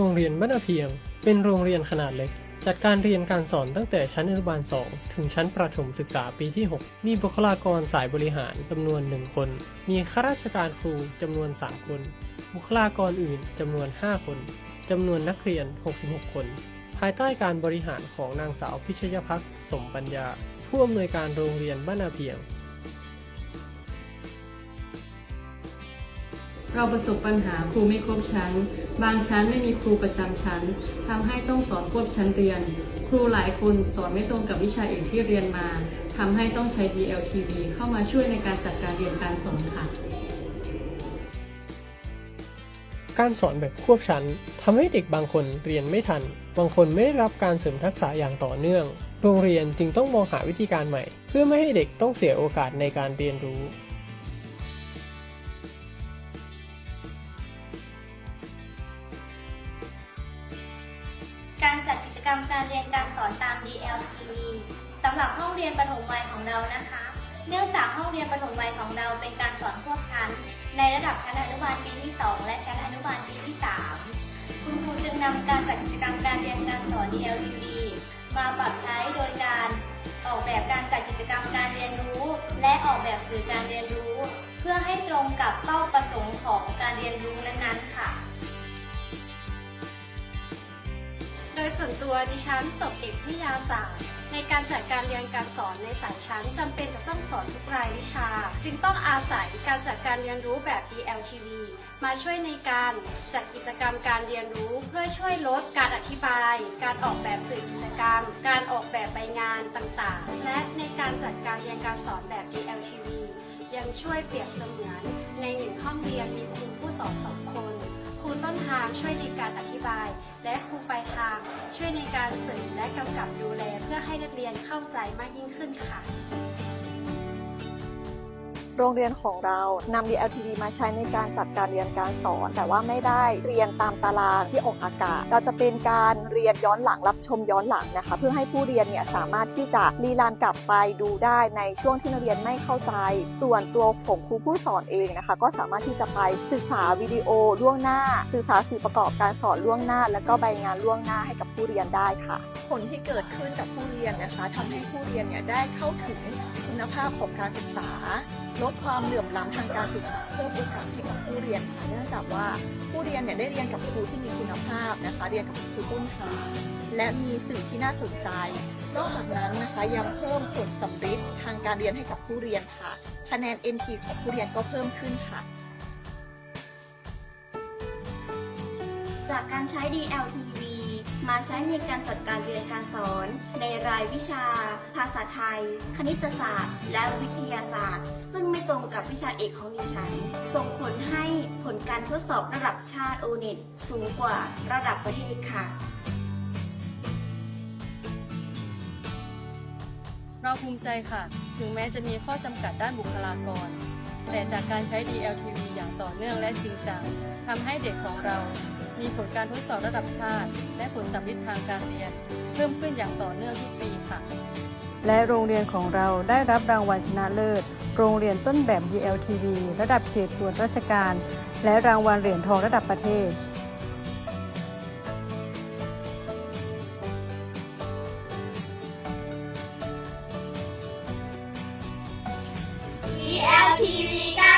รงเรียนบ้านเพียง เป็นโรงเรียนขนาดเล็ก จัดการเรียนการสอนตั้งแต่ชั้นอนุบาล 2 ถึงชั้นประถมศึกษาปีที่ 6 มีบุคลากรสายบริหารจำนวน 1 คน มีข้าราชการครูจำนวน 3 คน บุคลากรอื่นจำนวน 5 คนจำนวนนักเรียน 66 คน ภายใต้การบริหารของนางสาวพิชยพักสมปัญญา ผู้อำนวยการโรงเรียนบ้านนาเพียง เราประสบปัญหาครูไม่ครบชั้น บางชั้นไม่มีครูประจำชั้นทำให้ต้องสอนควบชั้นเรียน ครูหลายคนสอนไม่ตรงกับวิชาเอกที่เรียนมาทำให้ต้องใช้ DLTV เข้ามาช่วยในการจัดการเรียนการสอนค่ะ การสอนแบบควบชั้นทำให้เด็กบางคนเรียนไม่ทัน บางคนไม่ได้รับการเสริมทักษะอย่างต่อเนื่อง โรงเรียนจึงต้องมองหาวิธีการใหม่ เพื่อไม่ให้เด็กต้องเสียโอกาสในการเรียนรู้ การจัดกิจกรรมการเรียนการสอนตาม DLTV สำหรับห้องเรียนประถมวัยของเรานะคะ เนื่องจากห้องเรียนประถมวัยของเราเป็นการสอนควบชั้น ในระดับชั้นอนุบาลปีที่ 2 และชั้นอนุบาลปีที่ 3 คุณครูจึงนำการจัดกิจกรรมการเรียนการสอน DLTV มาปรับใช้โดยการออกแบบการจัดกิจกรรมการเรียนรู้ และออกแบบสื่อการเรียนรู้ เพื่อให้ตรงกับเป้าประสงค์ของการเรียนรู้นั้นๆค่ะ ส่วนตัวดิฉันจบเอกวิทยาศาสตร์ ในการจัดการเรียนการสอนในสายชั้นจำเป็นจะต้องสอนทุกรายวิชา จึงต้องอาศัยการจัดการเรียนรู้แบบ DLTV มาช่วยในการจัดกิจกรรมการเรียนรู้ เพื่อช่วยลดการอธิบาย การออกแบบสื่อกิจกรรม การออกแบบใบงานต่างๆ และในการจัดการเรียนการสอนแบบ DLTV ยังช่วยเปรียบเสมือนในหนึ่งห้องเรียนมีครูผู้สอนสองคนครูต้นทางช่วยในการอธิบาย และครูปลายทางช่วยในการสื่อและกำกับดูแลเพื่อให้นักเรียนเข้าใจมากยิ่งขึ้นค่ะ โรงเรียนของเรานำ DLTV มาใช้ในการจัดการเรียนการสอน แต่ว่าไม่ได้เรียนตามตารางที่ออกอากาศ เราจะเป็นการเรียนย้อนหลังรับชมย้อนหลังนะคะ เพื่อให้ผู้เรียนเนี่ยสามารถที่จะรีลานกลับไปดูได้ในช่วงที่นักเรียนไม่เข้าใจ ส่วนตัวผมครูผู้สอนเองนะคะ ก็สามารถที่จะไปศึกษาวิดีโอล่วงหน้า ศึกษาสื่อประกอบการสอนล่วงหน้า แล้วก็ใบงานล่วงหน้าให้กับผู้เรียนได้ค่ะ ผลที่เกิดขึ้นกับผู้เรียนนะคะทำให้ผู้เรียนเนี่ยได้เข้าถึงคุณภาพของการศึกษาลดความเหลื่อมล้ำทางการศึกษาเพิ่มโอกาสให้กับผู้เรียนค่ะเนื่องจากว่าผู้เรียนเนี่ยได้เรียนกับครูที่มีคุณภาพนะคะ เรียนกับครูต้นทางและมีสื่อที่น่าสนใจนอกจากนั้นนะคะยังเพิ่มผลสำฤทธิ์ทางการเรียนให้กับผู้เรียนค่ะ คะแนน NT ของผู้เรียนก็เพิ่มขึ้นค่ะ จากการใช้ DLT มาใช้ในการจัดการเรียนการสอน ในรายวิชา ภาษาไทย คณิตศาสตร์ และวิทยาศาสตร์ ซึ่งไม่ตรงกับวิชาเอกของดิฉัน ส่งผลให้ผลการทดสอบระดับชาติโอเน็ตสูงกว่าระดับประเทศค่ะเราภูมิใจค่ะ ถึงแม้จะมีข้อจำกัดด้านบุคลากร แต่จากการใช้ DLTV อย่างต่อเนื่องและจริงจังทำให้เด็กของเรา มีผลการทดสอบระดับชาติ และผลสำลิดทางการเรียน เพิ่มขึ้นอย่างต่อเนื่องทุกปีค่ะ และโรงเรียนของเราได้รับรางวัลชนะเลิศ โรงเรียนต้นแบบ DLTV ระดับเขตตรวจราชการ และรางวัลเหรียญทองระดับประเทศ DLTV ก้าว